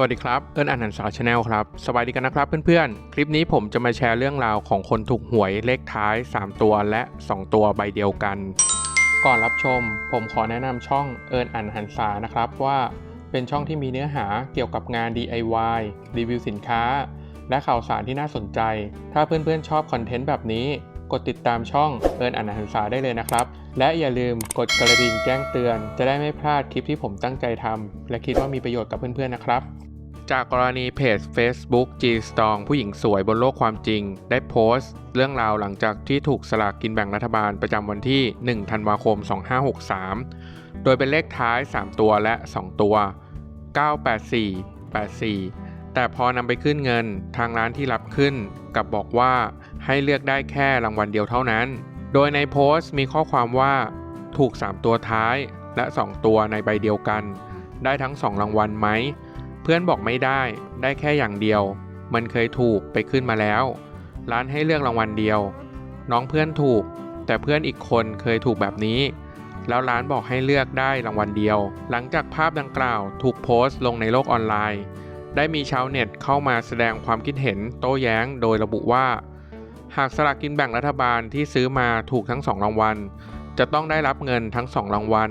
วัสดีครับ เอิญอ่านหันสาชาแนลครับ สวัสดีกันนะครับเพื่อนๆ คลิปนี้ผมจะมาแชร์เรื่องราวของคนถูกหวยเลขท้าย 3 ตัวและ 2 ตัวใบเดียวกัน ก่อนรับชม ผมขอแนะนำช่องเอิญอ่านหันษานะครับว่าเป็นช่องที่มีเนื้อหาเกี่ยวกับงาน DIY รีวิวสินค้า และข่าวสารที่น่าสนใจ ถ้าเพื่อนๆชอบคอนเทนต์แบบนี้ กดติดตามช่องเอิญอ่านหันษาได้เลยนะครับ และอย่าลืมกดกระดิ่งแจ้งเตือน จะได้ไม่พลาดคลิปที่ผมตั้งใจทำและคิดว่ามีประโยชน์กับเพื่อนๆนะครับ จากกรณีเพจ Facebook G Strong ผู้หญิงสวยบนโลกความจริง ได้โพสต์ เรื่องราวหลังจากที่ถูกสลากกินแบ่งรัฐบาลประจำวันที่ 1 ธันวาคม 2563 โดยเป็นเลขท้าย 3 ตัวและ 2 ตัว 984 84 แต่พอนำไปขึ้นเงินทางร้านที่รับขึ้นกลับบอกว่าให้เลือกได้แค่รางวัลเดียวเท่านั้น โดยในโพสต์มีข้อความว่า ถูก 3 ตัวท้ายและ 2 ตัวในใบเดียวกัน ได้ทั้ง 2 รางวัลไหม พื่อนบอกไม่ได้ ได้แค่อย่างเดียว มันเคยถูกไปขึ้นมาแล้ว ร้านให้เลือกรางวัลเดียว น้องเพื่อนถูก แต่เพื่อนอีกคนเคยถูกแบบนี้ แล้วร้านบอกให้เลือกได้รางวัลเดียว หลังจากภาพดังกล่าวถูกโพสต์ลงในโลกออนไลน์ ได้มีชาวเน็ตเข้ามาแสดงความคิดเห็นโต้แย้งโดยระบุว่า หากสลากกินแบ่งรัฐบาลที่ซื้อมาถูกทั้งสองรางวัลจะต้องได้รับเงินทั้งสองรางวัล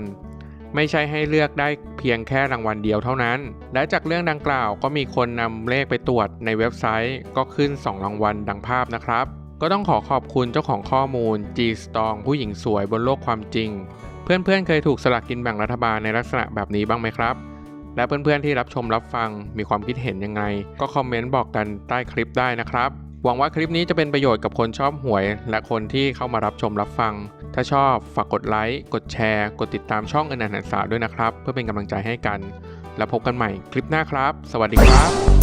ไม่ใช่ให้เลือกได้เพียงแค่รางวัลเดียวเท่านั้น และจากเรื่องดังกล่าวก็มีคนนำเลขไปตรวจในเว็บไซต์ ก็ขึ้น 2 รางวัลดังภาพนะครับ ก็ต้องขอขอบคุณเจ้าของข้อมูล G Strong ผู้หญิงสวยบนโลกความจริง เพื่อนๆ เคยถูกสลากกินแบ่งรัฐบาลในลักษณะแบบนี้บ้างไหมครับ และเพื่อนๆที่รับชมรับฟังมีความคิดเห็นยังไง ก็คอมเมนต์บอกกันใต้คลิปได้นะครับ หวังว่าคลิปนี้จะเป็นประโยชน์กับคนชอบหวย และคนที่เข้ามารับชมรับฟัง ถ้าชอบฝากกดไลค์ กดแชร์ กดติดตามช่องอนันต์หันษาด้วยนะครับ เพื่อเป็นกำลังใจให้กัน แล้วพบกันใหม่คลิปหน้าครับ สวัสดีครับ